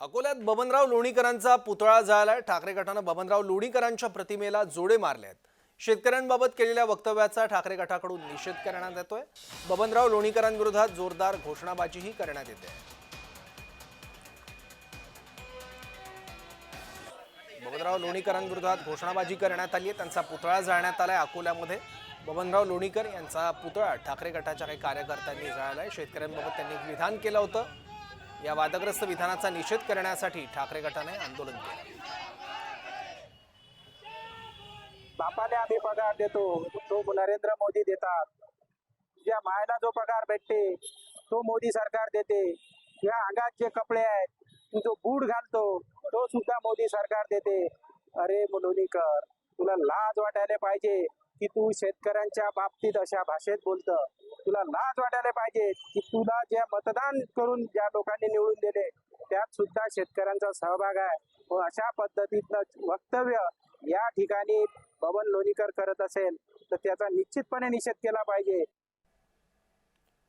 अकोल्यात बबनराव लोणीकरांचा पुतळा जाळलाय ठाकरे गटानं बबनराव लोणीकरांच्या प्रतिमेला जोडे मारले आहेत. शेतकऱ्यांबाबत केलेल्या वक्तव्याचा ठाकरे गटाकडून निषेध करण्यात येतोय. बबनराव लोणीकरांविरोधात जोरदार घोषणाबाजीही करण्यात येते. बबनराव लोणीकरांविरोधात घोषणाबाजी करण्यात आली आहे. त्यांचा पुतळा जाळण्यात आलाय अकोल्यामध्ये. बबनराव लोणीकर यांचा पुतळा ठाकरे गटाच्या काही कार्यकर्त्यांनी जाळलाय. शेतकऱ्यांबाबत त्यांनी एक विधान केलं होतं. या वादग्रस्त विधानाचा निषेध करण्यासाठी ठाकरे गटाने आंदोलन केलं. बापाला आम्ही पगार देतो. तो नरेंद्र मोदी देतात. ज्या मायला जो पगार भेटते तो मोदी सरकार देते. या अंगात जे कपडे आहेत तू जो बूट घालतो तो सुद्धा मोदी सरकार देते. अरे मुलोनीकर तुला लाज वाटायला पाहिजे की तू शेतकऱ्यांच्या बाबतीत अशा भाषेत बोलतं. तुला लाज वाटायला पाहिजे की तुला ज्या मतदान करून ज्या लोकांनी निवडून दिले त्यात सुद्धा शेतकऱ्यांचा सहभाग आहे. व अशा पद्धतीतलं वक्तव्य या ठिकाणी बबन लोणीकर करत असेल तर त्याचा निश्चितपणे निषेध केला पाहिजे.